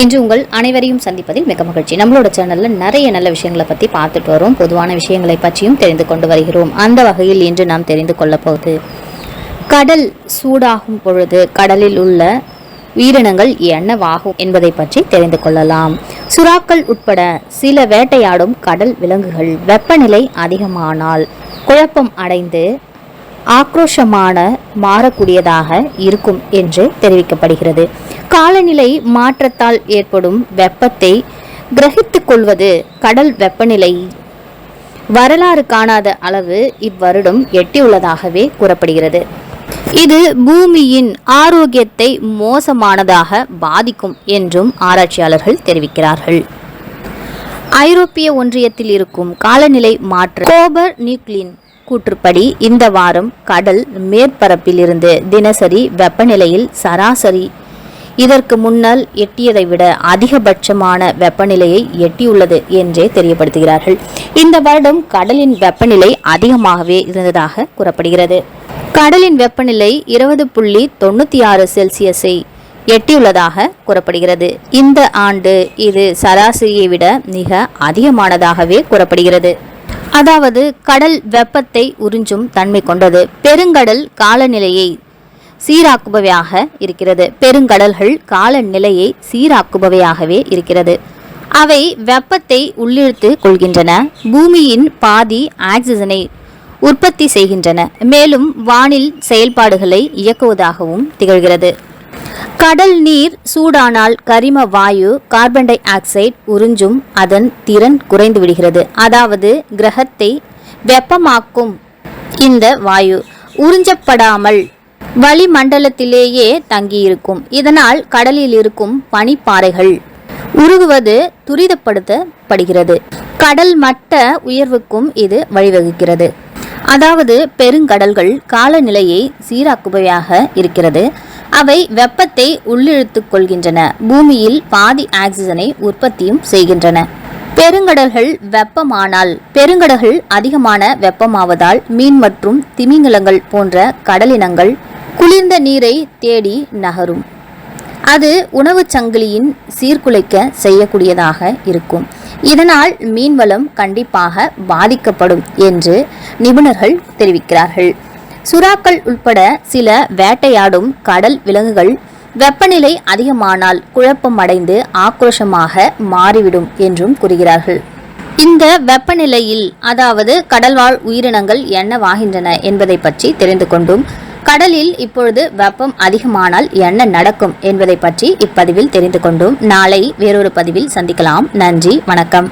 இன்று உங்கள் அனைவரையும் சந்திப்பதில் மிக மகிழ்ச்சி. நம்மளோட சேனல்ல நிறைய நல்ல விஷயங்களை பத்தி பார்த்துட்டு வரோம். பொதுவான விஷயங்களை பற்றியும் தெரிந்து கொண்டு வருகிறோம். அந்த வகையில் இன்று நாம் தெரிந்து கொள்ள போகுது கடல் சூடாகும் பொழுது கடலில் உள்ள உயிரினங்கள் என்னவாகும் என்பதை பற்றி தெரிந்து கொள்ளலாம். சுறாக்கள் உட்பட சில வேட்டையாடும் கடல் விலங்குகள் வெப்பநிலை அதிகமானால் குழப்பம் அடைந்து ஆக்ரோஷமான மாறக்கூடியதாக இருக்கும் என்று தெரிவிக்கப்படுகிறது. காலநிலை மாற்றத்தால் ஏற்படும் வெப்பத்தை கிரகித்துக் கொள்வது கடல் வெப்பநிலை. வரலாறு காணாத அளவு இவ்வருடம் எட்டியுள்ளதாகவே கூறப்படுகிறது. இது பூமியின் ஆரோக்கியத்தை மோசமானதாக பாதிக்கும் என்றும் ஆராய்ச்சியாளர்கள் தெரிவிக்கிறார்கள். ஐரோப்பிய ஒன்றியத்தில் இருக்கும் காலநிலை மாற்ற கோபர் நியூக்ளின் கூற்றுப்படி இந்த வாரம் கடல் மேற்பரப்பில் இருந்து தினசரி வெப்பநிலையில் சராசரி இதற்கு முன்னால் எட்டியதை விட அதிகபட்சமான வெப்பநிலையை எட்டியுள்ளது என்றே தெரியப்படுத்துகிறார்கள். இந்த வருடம் கடலின் வெப்பநிலை அதிகமாகவே இருந்ததாக கூறப்படுகிறது. கடலின் வெப்பநிலை இருபது புள்ளி தொண்ணூற்றி ஆறு செல்சியஸை எட்டியுள்ளதாக கூறப்படுகிறது. இந்த ஆண்டு இது சராசரியை விட மிக அதிகமானதாகவே கூறப்படுகிறது. அதாவது கடல் வெப்பத்தை உறிஞ்சும் தன்மை கொண்டது. பெருங்கடல் காலநிலையை சீராக்குபவையாக இருக்கிறது. பெருங்கடல்கள் காலநிலையை சீராக்குபவையாகவே இருக்கிறது. அவை வெப்பத்தை உள்ளிழுத்து கொள்கின்றன. பூமியின் பாதி ஆக்சிஜனை உற்பத்தி செய்கின்றன. மேலும் வானில் செயல்பாடுகளை இயக்குவதாகவும் திகழ்கிறது. கடல் நீர் சூடானால் கரிம வாயு கார்பன் டை ஆக்சைடு உறிஞ்சும் அதன் திறன் குறைந்து விடுகிறது அதாவது கிரகத்தை வெப்பமாக்கும் இந்த வாயு உறிஞ்சப்படாமல் வளிமண்டலத்திலேயே தங்கியிருக்கும். இதனால் கடலில் இருக்கும் பனிப்பாறைகள் உருகுவது துரிதப்படுத்தப்படுகிறது. கடல் மட்ட உயர்வுக்கும் இது வழிவகுக்கிறது. அதாவது பெருங்கடல்கள் காலநிலையை சீராக்குபவையாக இருக்கிறது. அவை வெப்பத்தை உள்ளிழுத்துக் கொள்கின்றன. பூமியில் பாதி ஆக்சிஜனை உற்பத்தியும் செய்கின்றன. பெருங்கடல்கள் வெப்பமானால் பெருங்கடல்கள் அதிகமான வெப்பமாவதால் மீன் மற்றும் திமிங்கலங்கள் போன்ற கடலினங்கள் குளிர்ந்த நீரை தேடி நகரும். அது உணவுச் சங்கிலியின் சீர்குலைக்க செய்யக்கூடியதாக இருக்கும். இதனால் மீன்வளம் கண்டிப்பாக பாதிக்கப்படும் என்று நிபுணர்கள் தெரிவிக்கிறார்கள். சுறாக்கள் உட்பட சில வேட்டையாடும் கடல் விலங்குகள் வெப்பநிலை அதிகமானால் குழப்பம் அடைந்து ஆக்ரோஷமாக மாறிவிடும் என்றும் கூறுகிறார்கள். இந்த வெப்பநிலையில் அதாவது கடல்வாழ் உயிரினங்கள் என்னவாகின்றன என்பதை பற்றி தெரிந்து கொண்டும் கடலில் இப்பொழுது வெப்பம் அதிகமானால் என்ன நடக்கும் என்பதை பற்றி இப்பதிவில் தெரிந்து கொண்டும். நாளை வேறொரு பதிவில் சந்திக்கலாம். நன்றி. வணக்கம்.